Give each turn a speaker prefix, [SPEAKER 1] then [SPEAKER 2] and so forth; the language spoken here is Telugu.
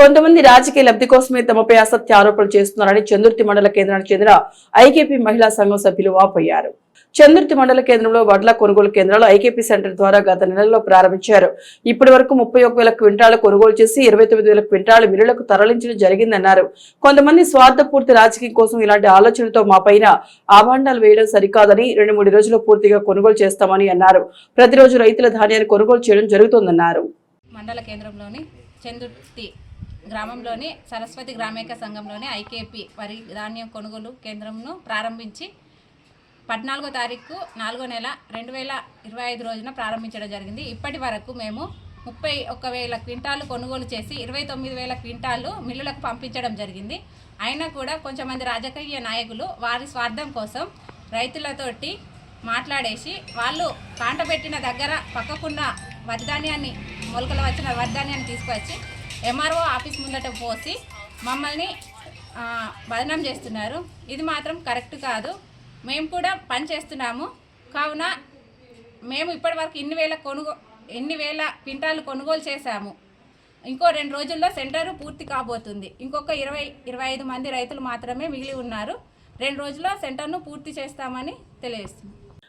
[SPEAKER 1] కొంతమంది రాజకీయ లబ్ధి కోసమే తమపై అసత్య ఆరోపణలు చేస్తున్నారని చందుర్తి మండల కేంద్రానికి చెందిన ఐకేపీ మహిళా సంఘం సభ్యులు వాపోయారు. చందుర్తి మండల కేంద్రంలో వడ్ల కొనుగోలు కేంద్రాలు ఐకేపీ సెంటర్ ద్వారా గత నెలలో ప్రారంభించారు. ఇప్పటి వరకు ముప్పై ఒక వేల క్వింటాలు కొనుగోలు చేసి ఇరవై తొమ్మిది వేల క్వింటాలు మిల్లులకు తరలించడం జరిగిందన్నారు. కొంతమంది స్వార్థపూర్తి రాజకీయం కోసం ఇలాంటి ఆలోచనలతో మాపైన ఆభాండాలు వేయడం సరికాదని రెండు మూడు రోజుల్లో పూర్తిగా కొనుగోలు చేస్తామని అన్నారు. ప్రతిరోజు రైతుల ధాన్యాన్ని కొనుగోలు చేయడం జరుగుతోందన్నారు.
[SPEAKER 2] మండల కేంద్రంలోని చందుర్తి గ్రామంలోని సరస్వతి గ్రామేక సంఘంలోని ఐకేపీ వరి ధాన్యం కొనుగోలు కేంద్రంను ప్రారంభించి పద్నాలుగో తారీఖు నాలుగో నెల రెండు వేల ఇరవై ఐదు రోజున ప్రారంభించడం జరిగింది. ఇప్పటి వరకు మేము ముప్పై ఒక్క వేల క్వింటాలు కొనుగోలు చేసి ఇరవై తొమ్మిది వేల క్వింటాలు మిల్లులకు పంపించడం జరిగింది. అయినా కూడా కొంతమంది రాజకీయ నాయకులు వారి స్వార్థం కోసం రైతులతోటి మాట్లాడేసి వాళ్ళు కాంట పెట్టిన దగ్గర పక్కకున్న వరిధాన్యాన్ని మొలకలు వచ్చిన వరిధాన్యాన్ని తీసుకొచ్చి ఎంఆర్ఓ ఆఫీస్ ముందట పోసి మమ్మల్ని బదనం చేస్తున్నారు. ఇది మాత్రం కరెక్ట్ కాదు. మేము కూడా పని చేస్తున్నాము. కావున మేము ఇప్పటివరకు ఇన్ని వేల కొనుగో ఎన్ని వేల క్వింటాలు కొనుగోలు చేశాము. ఇంకో రెండు రోజుల్లో సెంటర్ పూర్తి కాబోతుంది. ఇంకొక ఇరవై ఇరవై ఐదు మంది రైతులు మాత్రమే మిగిలి ఉన్నారు. రెండు రోజుల్లో సెంటర్ను పూర్తి చేస్తామని తెలియజేస్తుంది